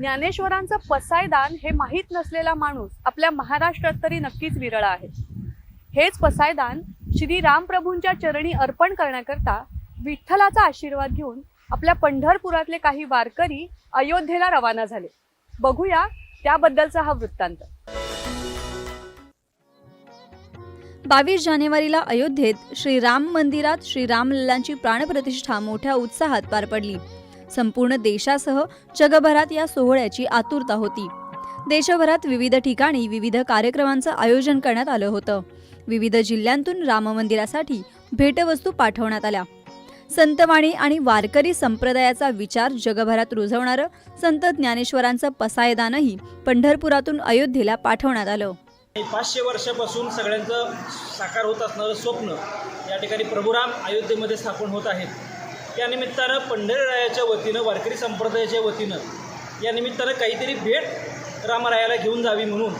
ज्ञानेश्वरांचं पसायदान हे माहीत नसलेला माणूस आपल्या महाराष्ट्रात तरी नक्कीच विरळ आहे. हेच पसायदान श्री रामप्रभूंच्या चरणी अर्पण करण्याकरता विठ्ठलाचा आशीर्वाद घेऊन आपल्या पंढरपुरातले काही वारकरी अयोध्येला रवाना झाले. बघूया त्याबद्दलचा हा वृत्तांत. बावीस जानेवारीला अयोध्येत श्रीराम मंदिरात श्रीरामलल्लांची प्राणप्रतिष्ठा मोठ्या उत्साहात पार पडली. संपूर्ण देशासह जगभरात या सोहळ्याची आतुरता होती. देशभरात विविध ठिकाणी विविध कार्यक्रमांचं आयोजन करण्यात आलं होतं. विविध जिल्ह्यांतून राम मंदिरासाठी भेटवस्तू पाठवण्यात आल्या. संतवाणी आणि वारकरी संप्रदायाचा विचार जगभरात रुजवणारं संत ज्ञानेश्वरांचं पसायदानही पंढरपुरातून अयोध्येला पाठवण्यात आलं. पाचशे वर्षापासून सगळ्यांचं साकार होत असणारं स्वप्न या ठिकाणी प्रभुराम अयोध्येमध्ये स्थापन होत आहेत. यानिमित्तानं पंढरीरायाच्या वतीनं वारकरी संप्रदायाच्या वतीनं या निमित्तानं काहीतरी भेट रामरायाला घेऊन जावी म्हणून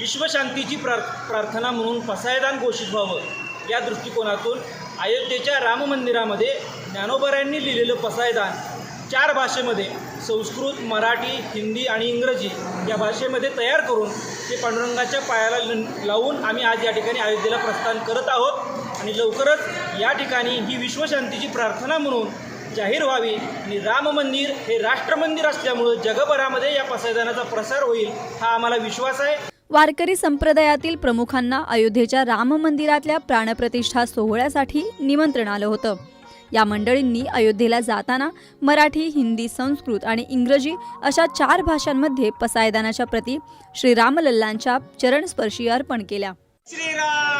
विश्वशांतीची प्रार प्रार्थना म्हणून पसायदान घोषित व्हावं या दृष्टिकोनातून अयोध्येच्या राम मंदिरामध्ये ज्ञानोबरायांनी लिहिलेलं पसायदान चार भाषेमध्ये संस्कृत मराठी हिंदी आणि इंग्रजी या भाषेमध्ये तयार करून ते पांडुरंगाच्या पायाला ल- लावून आम्ही आज या ठिकाणी अयोध्येला प्रस्थान करत आहोत. आणि लवकरच या ठिकाणी ही विश्वशांतीची प्रार्थना म्हणून जाहीर व्हावी. आणि राम मंदिर हे राष्ट्रमंदिर असल्यामुळं जगभरामध्ये या पसायदानाचा प्रसार होईल हा आम्हाला विश्वास आहे. वारकरी संप्रदायातील प्रमुखांना अयोध्येच्या राम मंदिरातल्या प्राणप्रतिष्ठा सोहळ्यासाठी निमंत्रण आलं होतं. या मंडळींनी अयोध्येला जाताना मराठी हिंदी संस्कृत आणि इंग्रजी अशा चार भाषांमध्ये पसायदानाच्या प्रती श्रीरामलल्लांच्या चरणस्पर्शी अर्पण केल्या. श्रीराम!